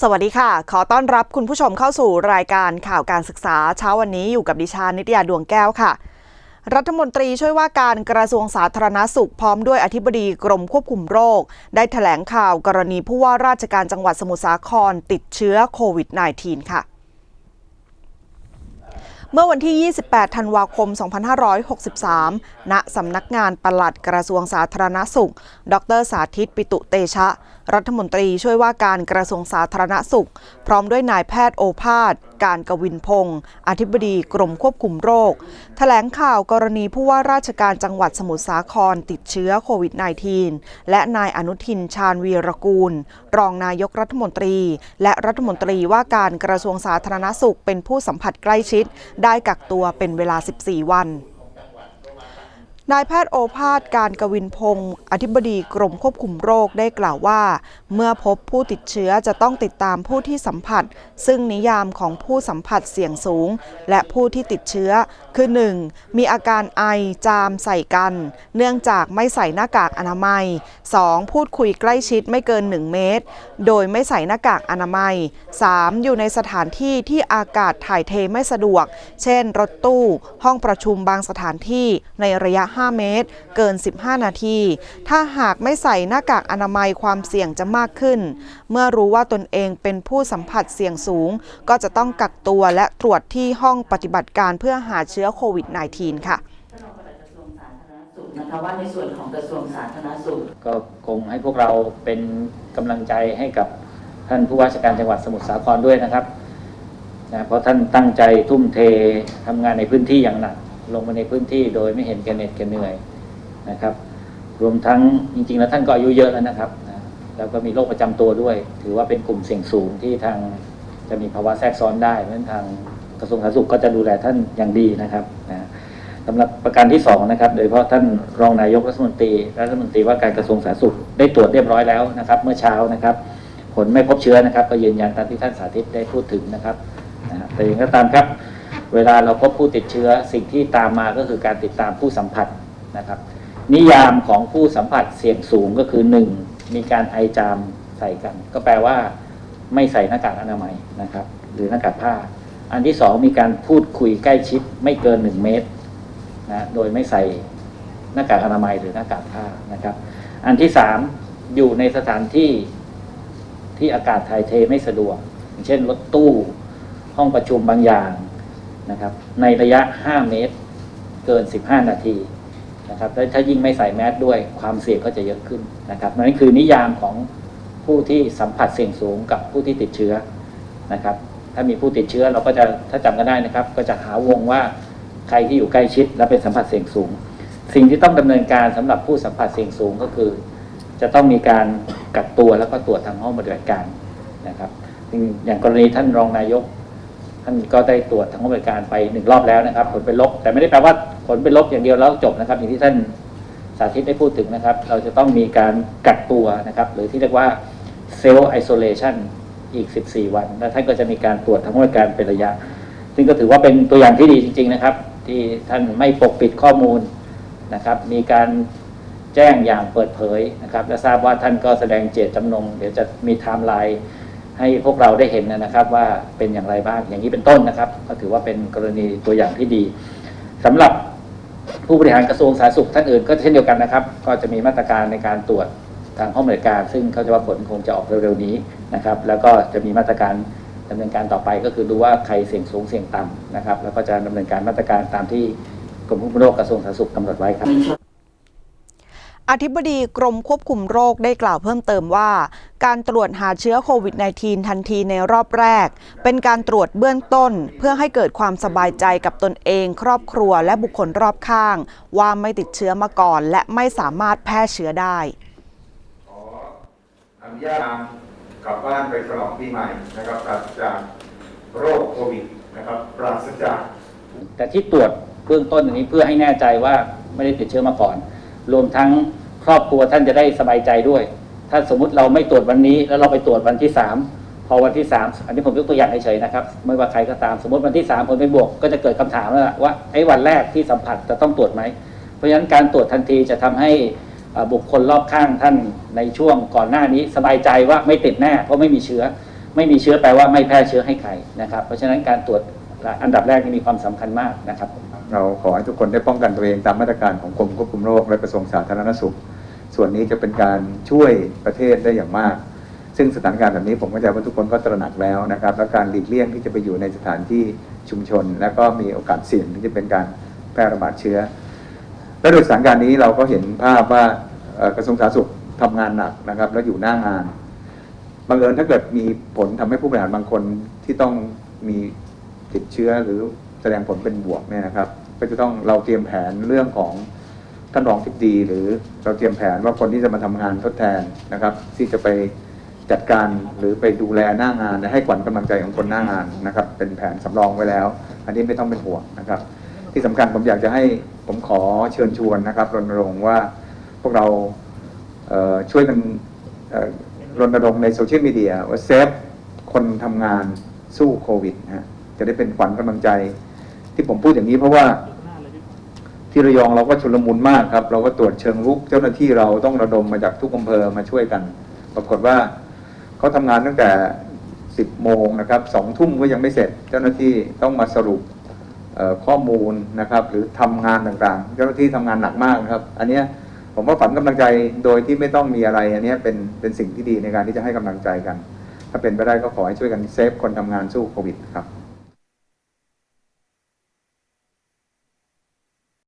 สวัสดีค่ะ ขอต้อนรับคุณผู้ชมเข้าสู่รายการข่าวการศึกษาเช้าวันนี้อยู่กับดิฉันนิตยาดวงแก้วค่ะ รัฐมนตรีช่วยว่าการกระทรวงสาธารณสุขพร้อมด้วยอธิบดีกรมควบคุมโรค ได้แถลงข่าวกรณีผู้ว่าราชการจังหวัดสมุทรสาครติดเชื้อโควิด -19 ค่ะ เมื่อวันที่ 28 ธันวาคม 2563 ณ สำนักงานปลัดกระทรวงสาธารณสุข ดรสาธิตปิตุเตชะ รัฐมนตรีช่วยว่าการกระทรวงสาธารณสุข พร้อมด้วยนายแพทย์โอภาส การกวินพงศ์อธิบดีกรมควบคุมโรคแถลงข่าวกรณีผู้ว่าราชการจังหวัดสมุทรสาครติดเชื้อโควิด -19 และนายอนุทินชาญวีรกูล รองนายกรัฐมนตรี และรัฐมนตรีว่าการกระทรวงสาธารณสุขเป็นผู้สัมผัสใกล้ชิด ได้กักตัวเป็นเวลา 14 วัน นายแพทย์โอภาสการกวินพงศ์อธิบดีกรมควบคุมโรคได้กล่าวว่า เมื่อพบผู้ติดเชื้อจะต้องติดตามผู้ที่สัมผัส ซึ่งนิยามของผู้สัมผัสเสี่ยงสูง และผู้ที่ติดเชื้อ คือ 1. มีอาการไอจามใส่กัน เนื่องจากไม่ใส่หน้ากากอนามัย 2. พูดคุยใกล้ชิดไม่เกิน 1 เมตร โดยไม่ใส่หน้ากากอนามัย 3. อยู่ในสถานที่ที่อากาศถ่ายเทไม่สะดวก เช่น รถตู้ ห้องประชุมบางสถานที่ในระยะ5 เมตร เกิน 15 นาที ถ้าหากไม่ใส่หน้ากากอนามัยความเสี่ยงจะมากขึ้น เมื่อรู้ว่าตนเองเป็นผู้สัมผัสเสี่ยงสูง ก็จะต้องกักตัวและตรวจที่ห้องปฏิบัติการเพื่อหาเชื้อโควิด -19 ค่ะนรองปลัดกระคะว่าในส่วนของกระทรวงสาธารณสุขก็คงให้พวกเราเป็นกำลังใจให้กับท่านผู้ว่าราชการจังหวัดสมุทรสาครด้วยนะครับนะเพราะท่านตั้งใจทุ่มเททำงานในพื้นที่อย่างหนัก ลงมาในพื้นที่โดยไม่เห็นแก่เหน็ดแก่เหนื่อยนะครับ รวมทั้งจริงๆ แล้วท่านก็อายุเยอะแล้วนะครับแล้วก็มีโรคประจำตัวด้วย ถือว่าเป็นกลุ่มเสี่ยงสูงที่ทางจะมีภาวะแทรกซ้อนได้เพราะฉะนั้นทางกระทรวงสาธารณสุขก็จะดูแลท่านอย่างดีนะครับนะสำหรับประการที่2นะครับ โดยเฉพาะท่านรองนายกรัฐมนตรีรัฐมนตรีว่าการกระทรวงสาธารณสุขได้ตรวจเรียบร้อยแล้วนะครับ เมื่อเช้านะครับ ผลไม่พบเชื้อนะครับ ก็ยืนยันตามที่ท่านสาธิตได้พูดถึงนะครับนะแต่อย่างไรก็ตามครับ เวลาเราพบผู้ติดเชื้อสิ่งที่ตามมาก็คือการติดตามผู้สัมผัสนะครับ นิยามของผู้สัมผัสเสี่ยงสูงก็คือ 1. มีการไอจามใส่กัน ก็แปลว่า ไม่ใส่หน้ากากอนามัยนะครับ หรือหน้ากากผ้า อันที่สองมีการพูดคุยใกล้ชิดไม่เกิน 1 เมตรนะโดยไม่ใส่หน้ากากอนามัยหรือหน้ากากผ้านะครับ อันที่สามอยู่ในสถานที่ที่อากาศถ่ายเทไม่สะดวก เช่นรถตู้ห้องประชุมบางอย่าง นะครับ ในระยะ 5 เมตร เกิน 15 นาทีนะครับและถ้ายิ่งไม่ใส่แมสด้วยความเสี่ยงก็จะเยอะขึ้นนะครับนั่นคือนิยามของผู้ที่สัมผัสเสี่ยงสูงกับผู้ที่ติดเชื้อนะครับ ถ้ามีผู้ติดเชื้อเราก็จะถ้าจำกันได้นะครับ ก็จะหาวงว่าใครที่อยู่ใกล้ชิดและเป็นสัมผัสเสี่ยงสูง สิ่งที่ต้องดำเนินการสำหรับผู้สัมผัสเสี่ยงสูงก็คือ จะต้องมีการกักตัวแล้วก็ตรวจทางห้องปฏิบัติการนะครับอย่างกรณีท่านรองนายก ท่านก็ได้ตรวจทางห้องปฏิบัติการไปหนึ่งรอบแล้วนะครับ ผลเป็นลบ แต่ไม่ได้แปลว่าผลเป็นลบอย่างเดียวแล้วจบนะครับ อย่างที่ท่านสาธิตได้พูดถึงนะครับ เราจะต้องมีการกักตัวนะครับ หรือที่เรียกว่าเซลล์ไอโซเลชันอีก 14 วัน แล้วท่านก็จะมีการตรวจทางห้องปฏิบัติการเป็นระยะ ซึ่งก็ถือว่าเป็นตัวอย่างที่ดีจริง ๆนะครับ ที่ท่านไม่ปกปิดข้อมูลนะครับ มีการแจ้งอย่างเปิดเผยนะครับ และทราบว่าท่านก็แสดงเจตจำนง เดี๋ยวจะมีไทม์ไลน์ ให้พวกเราได้เห็นนะครับว่าเป็นอย่างไรบ้างอย่างนี้เป็นต้นนะครับ ก็ถือว่าเป็นกรณีตัวอย่างที่ดีสำหรับผู้บริหารกระทรวงสาธารณสุขท่านอื่นก็เช่นเดียวกันนะครับ ก็จะมีมาตรการในการตรวจทางห้องบริการ ซึ่งเขาจะว่าผลคงจะออกเร็วๆนี้นะครับ แล้วก็จะมีมาตรการดำเนินการต่อไปก็คือดูว่าใครเสี่ยงสูงเสี่ยงต่ำนะครับ แล้วก็จะดำเนินการมาตรการตามที่กรมควบคุมโรคกระทรวงสาธารณสุขกำหนดไว้ครับ อธิบดีกรมควบคุมโรคได้กล่าวเพิ่มเติมว่า การตรวจหาเชื้อโควิด -19 ทันทีในรอบแรก เป็นการตรวจเบื้องต้น เพื่อให้เกิดความสบายใจกับตนเอง ครอบครัวและบุคคลรอบข้าง ว่าไม่ติดเชื้อมาก่อน และไม่สามารถแพร่เชื้อได้ขออนุญาตกลับบ้านไปฉลองปีใหม่นะครับปราศจากโรคโควิดนะครับปราศจากแต่ที่ตรวจเบื้องต้นอันนี้เพื่อให้แน่ใจว่าไม่ได้ติดเชื้อมาก่อน รวมทั้งครอบครัวท่านจะได้สบายใจด้วย ถ้าสมมุติเราไม่ตรวจวันนี้ แล้วเราไปตรวจวันที่สามพอวันที่สามอันนี้ผมยกตัวอย่างเฉยๆนะครับ ไม่ว่าใครก็ตามสมมติวันที่สามผลเป็นบวกก็จะเกิดคำถามแล้วว่าไอ้วันแรกที่สัมผัสจะต้องตรวจไหมเพราะฉะนั้นการตรวจทันทีจะทำให้บุคคลรอบข้างท่านในช่วงก่อนหน้านี้สบายใจว่าไม่ติดแน่เพราะไม่มีเชื้อ ไม่มีเชื้อแปลว่าไม่แพร่เชื้อให้ใครนะครับ เพราะฉะนั้นการตรวจอันดับแรกนี่มีความสำคัญมากนะครับ เราขอให้ทุกคนได้ป้องกันตัวเองตามมาตรการของกรมควบคุมโรคและกระทรวงสาธารณสุข ส่วนนี้จะเป็นการช่วยประเทศได้อย่างมาก ซึ่งสถานการณ์แบบนี้ผมก็จะว่าทุกคนก็ตระหนักแล้วนะครับ และการหลีกเลี่ยงที่จะไปอยู่ในสถานที่ชุมชน และก็มีโอกาสเสี่ยงที่จะเป็นการแพร่ระบาดเชื้อ และโดยสถานการณ์นี้เราก็เห็นภาพว่ากระทรวงสาธารณสุขทำงานหนักนะครับแล้วอยู่หน้างานบังเอิญถ้าเกิดมีผลทำให้ผู้บริหารบางคนที่ต้องมีติดเชื้อหรือ แสดงผลเป็นบวกเนี่ยนะครับ ก็จะต้องเราเตรียมแผนเรื่องของท่านรองทิบดีหรือเราเตรียมแผนว่าคนที่จะมาทำงานทดแทนนะครับ ที่จะไปจัดการหรือไปดูแลหน้างานให้ขวัญกำลังใจของคนหน้างานนะครับ เป็นแผนสำรองไว้แล้ว อันนี้ไม่ต้องเป็นห่วงนะครับ ที่สำคัญผมอยากจะให้ผมขอเชิญชวนนะครับรณรงค์ว่าพวกเราเช่วยกันรณรงค์ในโซเชียลมีเดียว่าเซฟคนทำงานสู้โควิดนะฮะจะได้เป็นขวัญกำลังใจ ที่ผมพูดอย่างนี้เพราะว่าที่ระยองเราก็ชุลมุนมากครับ เราก็ตรวจเชิงรุกเจ้าหน้าที่เราต้องระดมมาจากทุกอำเภอมาช่วยกัน ปรากฏว่าเขาทำงานตั้งแต่ 10 โมงนะครับสองทุ่มก็ยังไม่เสร็จ เจ้าหน้าที่ต้องมาสรุปข้อมูลนะครับ หรือทำงานต่างๆ เจ้าหน้าที่ทำงานหนักมากครับ อันนี้ผมว่าฝันกำลังใจโดยที่ไม่ต้องมีอะไร อันนี้เป็นเป็นสิ่งที่ดีในการที่จะให้กำลังใจกัน ถ้าเป็นไปได้ก็ขอให้ช่วยกันเซฟคนทำงานสู้โควิดครับ